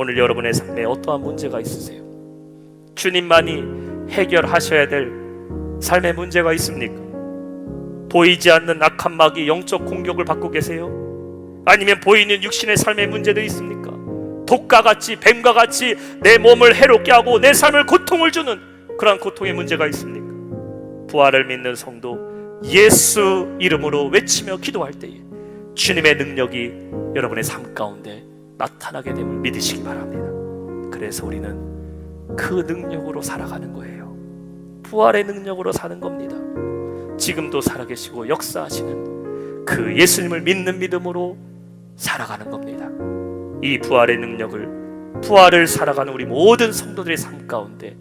오늘 여러분의 삶에 어떠한 문제가 있으세요? 주님만이 해결하셔야 될 삶의 문제가 있습니까? 보이지 않는 악한 마귀 영적 공격을 받고 계세요? 아니면 보이는 육신의 삶의 문제도 있습니까? 독과 같이 뱀과 같이 내 몸을 해롭게 하고 내 삶을 고통을 주는 그러한 고통의 문제가 있습니까? 부활을 믿는 성도 예수 이름으로 외치며 기도할 때에 주님의 능력이 여러분의 삶 가운데 나타나게 됨을 믿으시기 바랍니다. 그래서 우리는 그 능력으로 살아가는 거예요. 부활의 능력으로 사는 겁니다. 지금도 살아계시고 역사하시는 그 예수님을 믿는 믿음으로 살아가는 겁니다. 이 부활의 능력을 부활을 살아가는 우리 모든 성도들의 삶 가운데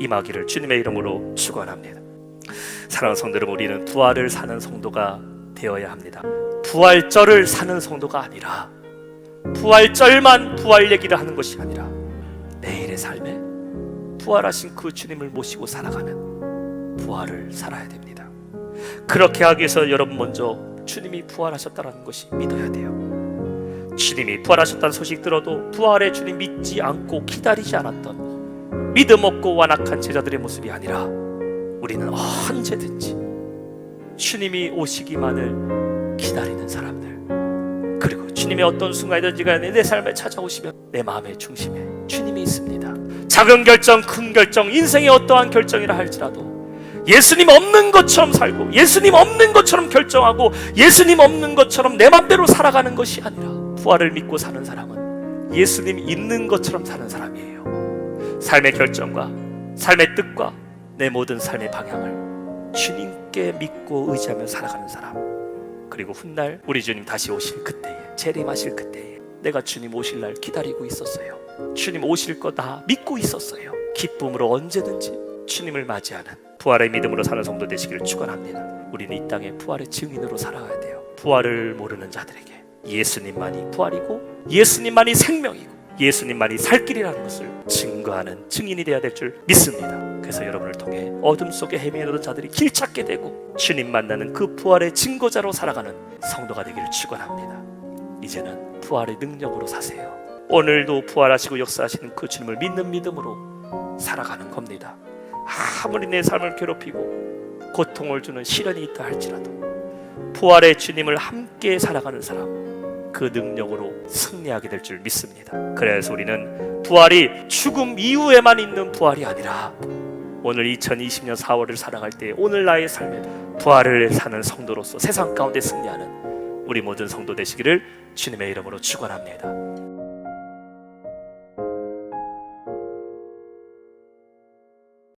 임하기를 주님의 이름으로 축원합니다. 사랑하는 성도 여러분, 우리는 부활을 사는 성도가 되어야 합니다. 부활절을 사는 성도가 아니라 부활절만 부활 얘기를 하는 것이 아니라 매일의 삶에 부활하신 그 주님을 모시고 살아가는 부활을 살아야 됩니다. 그렇게 하기 위해서 여러분 먼저 주님이 부활하셨다는 것이 믿어야 돼요. 주님이 부활하셨다는 소식 들어도 부활의 주님 믿지 않고 기다리지 않았던 믿음 없고 완악한 제자들의 모습이 아니라 우리는 언제든지 주님이 오시기만을 기다리는 사람들 주님의 어떤 순간이든지 간에 내 삶에 찾아오시면 내 마음의 중심에 주님이 있습니다. 작은 결정 큰 결정 인생의 어떠한 결정이라 할지라도 예수님 없는 것처럼 살고 예수님 없는 것처럼 결정하고 예수님 없는 것처럼 내 맘대로 살아가는 것이 아니라 부활을 믿고 사는 사람은 예수님 있는 것처럼 사는 사람이에요. 삶의 결정과 삶의 뜻과 내 모든 삶의 방향을 주님께 믿고 의지하며 살아가는 사람 그리고 훗날 우리 주님 다시 오실 그때에 재림하실 그때에 내가 주님 오실 날 기다리고 있었어요 주님 오실 거다 믿고 있었어요 기쁨으로 언제든지 주님을 맞이하는 부활의 믿음으로 사는 성도 되시기를 축원합니다 우리는 이 땅에 부활의 증인으로 살아가야 돼요 부활을 모르는 자들에게 예수님만이 부활이고 예수님만이 생명이고 예수님만이 살 길이라는 것을 증거하는 증인이 되어야 될 줄 믿습니다. 그래서 여러분을 통해 어둠 속에 헤매는 자들이 길 찾게 되고 주님 만나는 그 부활의 증거자로 살아가는 성도가 되기를 축원합니다. 이제는 부활의 능력으로 사세요. 오늘도 부활하시고 역사하시는 그 주님을 믿는 믿음으로 살아가는 겁니다. 아무리 내 삶을 괴롭히고 고통을 주는 시련이 있다 할지라도 부활의 주님을 함께 살아가는 사람 그 능력으로 승리하게 될 줄 믿습니다. 그래서 우리는 부활이 죽음 이후에만 있는 부활이 아니라 오늘 2020년 4월을 살아갈 때 오늘 나의 삶에 부활을 사는 성도로서 세상 가운데 승리하는 우리 모든 성도 되시기를 주님의 이름으로 축원합니다.